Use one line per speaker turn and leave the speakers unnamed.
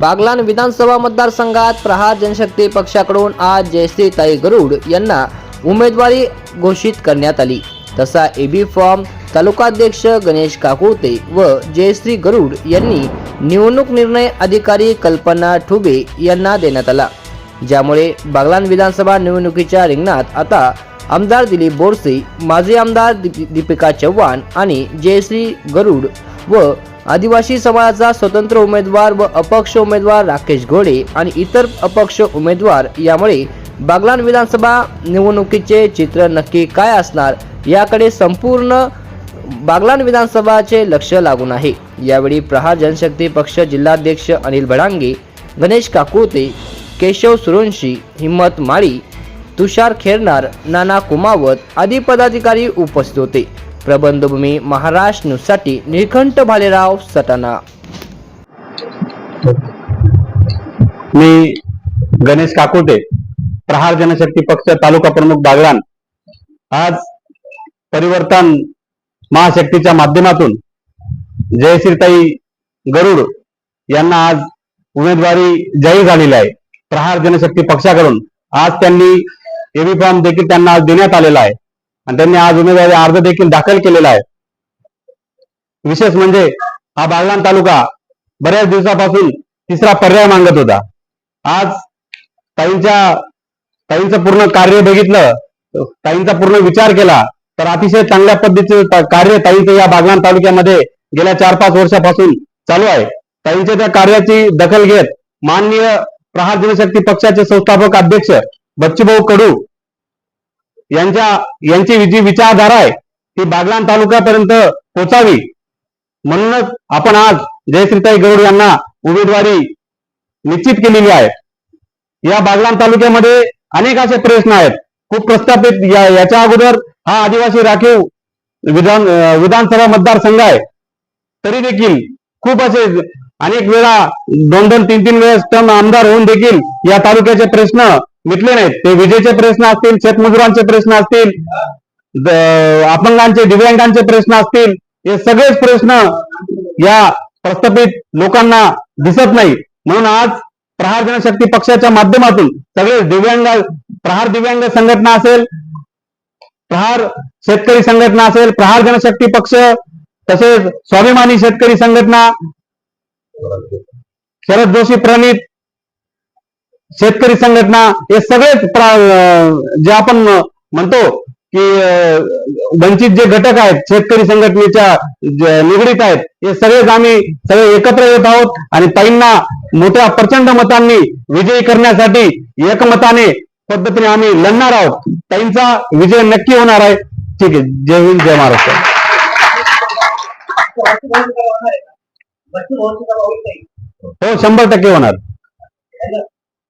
बागलान विधानसभा मतदारसंघात प्रहार जनशक्ती पक्षाकडून आज जयश्री ताई गरुड यांना उमेदवारी घोषित करण्यात आली. तसा एबी फॉर्म तालुकाध्यक्ष गणेश काकुळते व जयश्री गरुड यांनी निवडणूक निर्णय अधिकारी कल्पना ठुबे यांना देण्यात आला. ज्यामुळे बागलान विधानसभा निवडणुकीच्या रिंगणात आता आमदार दिलीप बोरसे माजी आमदार दीपिका चव्हाण आणि जयश्री गरुड व आदिवासी समाजाचा स्वतंत्र उमेदवार व अपक्ष उमेदवार राकेश घोडे आणि इतर अपक्ष उमेदवार यामुळे बागलान विधानसभा निवडणुकीचे चित्र नक्की काय असणार याकडे संपूर्ण बागलान विधानसभाचे लक्ष लागून आहे. यावेळी प्रहार जनशक्ती पक्ष जिल्हाध्यक्ष अनिल भडांगे गणेश काकुळते केशव सुरवंशी हिम्मत माळी तुषार खेरनार नाना कुमावत आदी पदाधिकारी उपस्थित होते. प्रबंधभूमी महाराष्ट्र न्यूजसाठी निळकंठ भालेराव सटाणा.
मी गणेश काकोटे प्रहार जनशक्ती पक्ष तालुका प्रमुख बागलान. आज परिवर्तन महाशक्तीच्या माध्यमातून जयश्रीताई गरुड यांना आज उमेदवारी जाहीर झालेली आहे. प्रहार जनशक्ती पक्षाकडून आज त्यांनी एबी फॉर्म देखील त्यांना आज देण्यात आलेला आहे. आणि त्यांनी आज उमेदवारी अर्ज देखील दाखल केलेला आहे. विशेष म्हणजे हा बागलाण तालुका बऱ्याच दिवसापासून तिसरा पर्याय मागत होता. आज ताईंच्या ताईंचं पूर्ण कार्य बघितलं ताईंचा पूर्ण विचार केला तर अतिशय चांगल्या पद्धतीचं कार्य ताईंचं या बागलाण तालुक्यामध्ये गेल्या चार पाच वर्षापासून चालू आहे. ताईंच्या त्या कार्याची दखल घेत माननीय प्रहार जनशक्ती पक्षाचे संस्थापक अध्यक्ष बच्चूभाऊ कडू यांच्या यांची जी विचारधारा आहे ती बागलाण तालुक्यापर्यंत पोचावी. म्हणूनच आपण आज जयश्रीताई गौड यांना उमेदवारी निश्चित केलेली आहे. या बागलाण तालुक्यामध्ये अनेक असे प्रश्न आहेत. खूप प्रस्थापित याच्या अगोदर हा आदिवासी राखीव विधान विधानसभा मतदारसंघ आहे. तरी देखील खूप असे अनेक वेळा दोन दोन तीन तीन वेळेस टर्म आमदार होऊन देखील या तालुक्याचे प्रश्न मिटले नाहीत. ते विजेचे प्रश्न असतील शेतमजुरांचे प्रश्न असतील द- अपंगांचे दिव्यांगांचे प्रश्न असतील हे सगळेच प्रश्न या प्रस्थापित लोकांना दिसत नाही म्हणून आज प्रहार जनशक्ती पक्षाच्या माध्यमातून सगळे दिव्यांग प्रहार दिव्यांग संघटना असेल प्रहार शेतकरी संघटना असेल प्रहार जनशक्ती पक्ष तसेच स्वाभिमानी शेतकरी संघटना शरद जोशी प्रणित शेतकरी संघटना हे सगळेच जे आपण म्हणतो की वंचित जे घटक आहेत शेतकरी संघटनेच्या निगडीत आहेत हे सगळेच आम्ही सगळे एकत्र येत आहोत आणि ताईंना मोठ्या प्रचंड मतांनी विजयी करण्यासाठी एकमताने पद्धतीने आम्ही लढणार आहोत. ताईंचा विजय नक्की होणार आहे. ठीक आहे. जय हिंद जय महाराष्ट्र. हो शंभर टक्के होणार.